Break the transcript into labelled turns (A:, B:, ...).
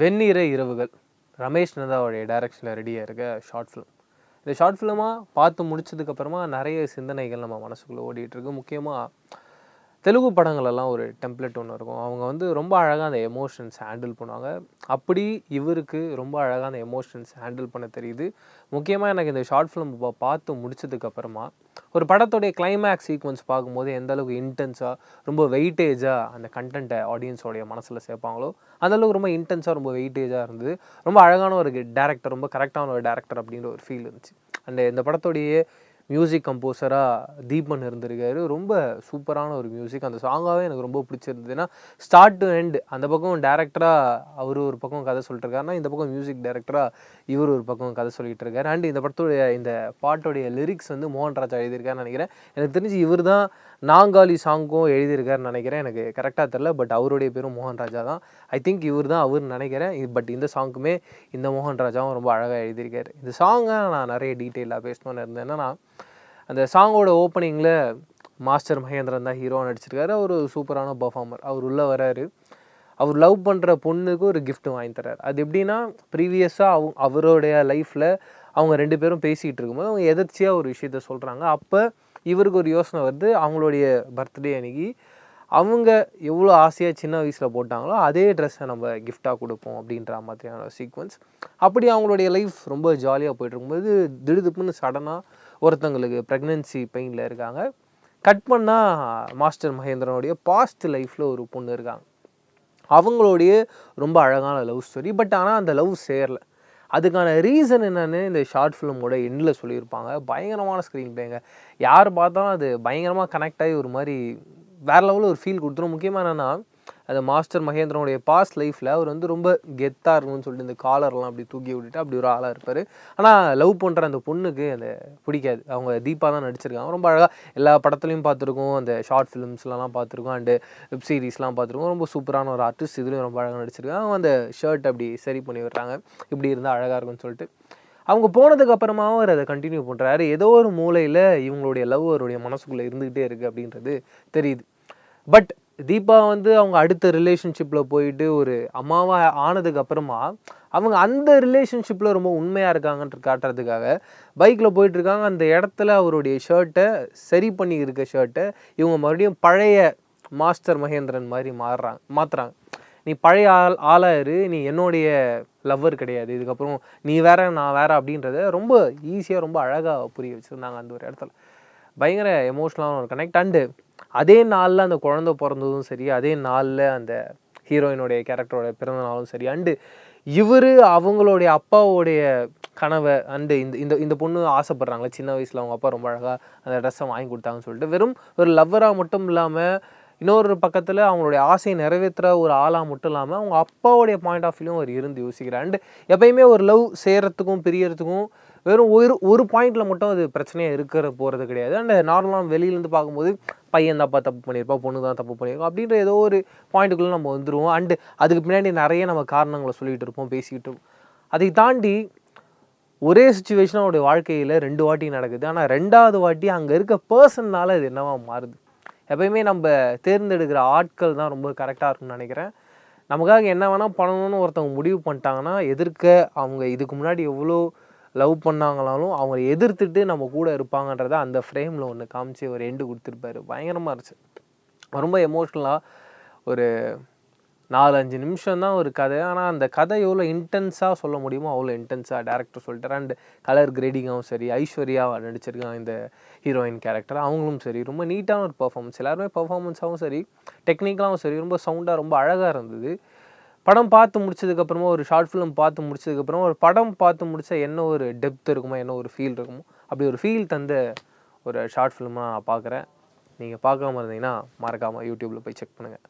A: வெண்ணிற இரவுகள். ரமேஷ் நந்தாவுடைய டைரக்ஷனில் ரெடியாக இருக்க ஷார்ட் ஃபிலிம் இந்த ஷார்ட் ஃபிலிமாக பார்த்து முடிச்சதுக்கப்புறமா நிறைய சிந்தனைகள் நம்ம மனசுக்குள்ளே ஓடிட்டுருக்கு முக்கியமாக தெலுங்கு படங்களெல்லாம் ஒரு டெம்ப்ளேட் ஒன்று இருக்கும். அவங்க வந்து ரொம்ப அழகாக அந்த எமோஷன்ஸ் ஹேண்டில் பண்ணுவாங்க. அப்படி இவருக்கு ரொம்ப அழகாக அந்த எமோஷன்ஸ் ஹேண்டில் பண்ண தெரியுது. முக்கியமாக எனக்கு இந்த ஷார்ட் ஃபிலிம் பார்த்து முடிச்சதுக்கப்புறமா ஒரு படத்துடைய கிளைமேக்ஸ் சீக்வன்ஸ் பார்க்கும்போது எந்த அளவுக்கு இன்டென்ஸாக ரொம்ப வெயிட்டேஜாக அந்த கண்டென்ட்டை ஆடியன்ஸோடைய மனசில் சேர்ப்பாங்களோ அந்தளவுக்கு ரொம்ப இன்டென்ஸாக ரொம்ப வெயிட்டேஜாக இருந்தது. ரொம்ப அழகான ஒரு டேரக்டர் ரொம்ப கரெக்டான ஒரு டேரக்டர் அப்படின்ற ஒரு ஃபீல் இருந்துச்சு. அண்ட் இந்த படத்துடைய மியூசிக் கம்போசராக தீபன் இருந்திருக்காரு. ரொம்ப சூப்பரான ஒரு மியூசிக் அந்த சாங்காகவே எனக்கு ரொம்ப பிடிச்சிருந்தது. ஏன்னா ஸ்டார்ட் டு எண்டு அந்த பக்கம் டேரக்டராக அவர் ஒரு பக்கம் கதை சொல்லிட்டுருக்காருன்னா இந்த பக்கம் மியூசிக் டேரக்டராக இவர் ஒரு பக்கம் கதை சொல்லிட்டு இருக்காரு அண்ட் இந்த படத்துடைய இந்த பாட்டோடைய லிரிக்ஸ் வந்து மோகன் ராஜா எழுதியிருக்காருன்னு நினைக்கிறேன். எனக்கு தெரிஞ்சு இவர் தான் நாங்காலி சாங்கும் எழுதியிருக்காருன்னு நினைக்கிறேன். எனக்கு கரெக்டாக தெரில பட் அவருடைய பேரும் மோகன் ராஜா தான். ஐ திங்க் இவர் தான் அவர்னு நினைக்கிறேன் பட் இந்த சாங்க்குமே இந்த மோகன் ராஜாவும் ரொம்ப அழகாக எழுதியிருக்காரு. இந்த சாங்கை நான் நிறைய டீட்டெயிலாக பேசணும்னு இருந்தேன். என்னென்னா அந்த சாங்கோட ஓப்பனிங்கில் மாஸ்டர் மகேந்திரன் தான் ஹீரோ நடிச்சிருக்காரு. அவர் ஒரு சூப்பரான பர்ஃபார்மர் அவர் உள்ளே வராரு. அவர் லவ் பண்ணுற பொண்ணுக்கு ஒரு கிஃப்ட் வாங்கி தர்றாரு அது எப்படின்னா ப்ரீவியஸாக அவங்க அவருடைய லைஃப்பில் அவங்க ரெண்டு பேரும் பேசிகிட்டு இருக்கும்போது அவங்க எதர்ச்சியாக ஒரு விஷயத்த சொல்கிறாங்க அப்போ இவருக்கு ஒரு யோசனை வருது. அவங்களுடைய பர்த்டே அன்னைக்கு அவங்க எவ்வளோ ஆசையாக சின்ன வயசில் போட்டாங்களோ அதே ட்ரெஸ்ஸை நம்ம கிஃப்டாக கொடுப்போம் அப்படின்ற மாதிரியான சீக்வன்ஸ் அப்படி அவங்களுடைய லைஃப் ரொம்ப ஜாலியாக போயிட்டு இருக்கும்போது திடுதுப்புன்னு சடனாக ஒருத்தங்களுக்கு ப்ரெக்னென்சி பெயினில் இருக்காங்க. கட் பண்ணால் மாஸ்டர் மகேந்திரனுடைய பாஸ்ட் லைஃப்பில் ஒரு பொண்ணு இருக்காங்க. அவங்களுடைய ரொம்ப அழகான லவ் ஸ்டோரி பட் ஆனால் அந்த லவ் சேரல. அதுக்கான ரீசன் என்னென்னு இந்த ஷார்ட் ஃபிலிமோட எண்டில் சொல்லியிருப்பாங்க. பயங்கரமான ஸ்க்ரீன் பிளேங்க யார் பார்த்தாலும் அது பயங்கரமாக கனெக்ட் ஆகி ஒரு மாதிரி வேற லெவலில் ஒரு ஃபீல் கொடுத்துரும். முக்கியமாக என்னென்னா அது மாஸ்டர் மகேந்திரனுடைய பாஸ்ட் லைஃப்பில் அவர் வந்து ரொம்ப கெத்தாக இருக்கும்னு சொல்லிட்டு இந்த காலர்லாம் அப்படி தூக்கி விட்டுட்டு அப்படி ஒரு ஆளாக இருப்பார். ஆனால் லவ் பண்ணுற அந்த பொண்ணுக்கு அந்த பிடிக்காது. அவங்க தீபா தான் நடிச்சிருக்காங்க. ரொம்ப அழகாக எல்லா படத்துலையும் பார்த்துருக்கோம். அந்த ஷார்ட் ஃபிலிம்ஸ்லாம் பார்த்துருக்கோம். அண்டு வெப் சீரிஸ்லாம் பார்த்துருக்கோம். ரொம்ப சூப்பரான ஒரு ஆர்டிஸ்ட் இதுலேயும் ரொம்ப அழகாக நடிச்சிருக்காங்க. அவங்க அந்த ஷர்ட் அப்படி சரி பண்ணி விடுறாங்க. இப்படி இருந்தால் அழகாக இருக்கும்னு சொல்லிட்டு. அவங்க போனதுக்கு அவர் அதை கண்டினியூ பண்ணுறாரு ஏதோ ஒரு மூலையில் இவங்களுடைய லவ் அவருடைய மனசுக்குள்ளே இருந்துக்கிட்டே இருக்குது அப்படின்றது தெரியுது. பட் தீபா வந்து அவங்க அடுத்த ரிலேஷன்ஷிப்பில் போயிட்டு ஒரு அம்மாவாக ஆனதுக்கு அப்புறமா அவங்க அந்த ரிலேஷன்ஷிப்பில் ரொம்ப உண்மையாக இருக்காங்கன்ற காட்டுறதுக்காக பைக்கில் போயிட்டுருக்காங்க அந்த இடத்துல அவருடைய ஷர்ட்டை சரி பண்ணி இருக்க ஷர்ட்டை இவங்க மறுபடியும் பழைய மாஸ்டர் மகேந்திரன் மாதிரி மாறுறாங்க மாற்றுறாங்க நீ பழைய ஆள் ஆளாயிரு நீ என்னுடைய லவ்வர் கிடையாது. இதுக்கப்புறம் நீ வேற நான் வேற அப்படின்றத ரொம்ப ஈஸியாக ரொம்ப அழகாக புரிய வச்சுருந்தாங்க அந்த ஒரு இடத்துல. பயங்கர எமோஷ்னலான ஒரு கனெக்ட் அண்டு அதே நாளில் அந்த குழந்தை பிறந்ததும் சரி அதே நாளில் அந்த ஹீரோயினுடைய கேரக்டரோட பிறந்த நாளும் சரி அண்டு இவர் அவங்களுடைய அப்பாவோடைய கனவை அண்டு இந்த இந்த இந்த பொண்ணு ஆசைப்படுறாங்களே சின்ன வயசில் அவங்க அப்பா ரொம்ப அழகாக அந்த ட்ரெஸ்ஸை வாங்கி கொடுத்தாங்கன்னு சொல்லிட்டு வெறும் ஒரு லவ்வராக மட்டும் இல்லாமல் இன்னொரு பக்கத்தில் அவங்களுடைய ஆசையை நிறைவேற்றுற ஒரு ஆளாக மட்டும் இல்லாமல் அவங்க அப்பாவுடைய பாயிண்ட் ஆஃப் வியூவும் அவர் இருந்து யோசிக்கிறார். அண்டு எப்பயுமே ஒரு லவ் செய்கிறதுக்கும் பிரியறதுக்கும் வெறும் ஒரு ஒரு பாயிண்டில் மட்டும் அது பிரச்சனையாக இருக்கிற போகிறது கிடையாது. அண்ட் நார்மலாக வெளியிலேருந்து பார்க்கும்போது பையன் தான்ப்பா தப்பு பண்ணியிருப்பா பொண்ணு தான் தப்பு பண்ணியிருக்கோம் அப்படின்ற ஏதோ ஒரு பாயிண்ட்டுக்குள்ளே நம்ம வந்துடுவோம் அண்டு அதுக்கு பின்னாடி நிறைய நம்ம காரணங்களை சொல்லிகிட்டு இருப்போம் பேசிக்கிட்டு இருப்போம். அதை தாண்டி ஒரே சுச்சுவேஷன் அவருடைய வாழ்க்கையில் ரெண்டு வாட்டி நடக்குது. ஆனால் ரெண்டாவது வாட்டி அங்கே இருக்க பர்சன்னால் அது என்னவா மாறுது? எப்பயுமே நம்ம தேர்ந்தெடுக்கிற ஆட்கள் தான் ரொம்ப கரெக்டாக இருக்கும்னு நினைக்கிறேன். நமக்காக என்ன வேணால் பண்ணணும்னு ஒருத்தவங்க முடிவு பண்ணிட்டாங்கன்னா எதிர்க்க அவங்க இதுக்கு முன்னாடி எவ்வளோ லவ் பண்ணாங்களாலும் அவங்கள எதிர்த்துட்டு நம்ம கூட இருப்பாங்கன்றத அந்த ஃப்ரேமில் ஒன்று காமிச்சு ஒரு எண்டு கொடுத்துருப்பாரு. பயங்கரமாக இருந்துச்சு. ரொம்ப எமோஷ்னலாக ஒரு நாலஞ்சு நிமிஷம் தான் ஒரு கதை. ஆனால் அந்த கதை எவ்வளோ இன்டென்ஸாக சொல்ல முடியுமோ அவ்வளோ இன்டென்ஸாக டேரக்டர் சொல்லிட்டார். அண்ட் கலர் கிரேடிங்காகவும் சரி ஐஸ்வர்யா நடிச்சிருக்காங்க இந்த ஹீரோயின் கேரக்டர் அவங்களும் சரி ரொம்ப நீட்டான ஒரு பர்ஃபார்மன்ஸ் எல்லாருமே பர்ஃபார்மன்ஸாகவும் சரி டெக்னிக்கலாகவும் சரி ரொம்ப சவுண்டாக ரொம்ப அழகாக இருந்தது. படம் பார்த்து முடிச்சதுக்கப்புறமா ஒரு ஷார்ட் ஃபிலிம் பார்த்து முடிச்சதுக்கப்புறமா ஒரு படம் பார்த்து முடிச்சா என்ன ஒரு டெப்த் இருக்குமோ என்ன ஒரு ஃபீல் இருக்குமோ அப்படி ஒரு ஃபீல் தந்த ஒரு ஷார்ட் ஃபிலிமாக நான் பார்க்குறேன். நீங்கள் பார்க்காம இருந்தீங்கன்னா மறக்காமல் யூடியூப்பில் போய் செக் பண்ணுங்கள்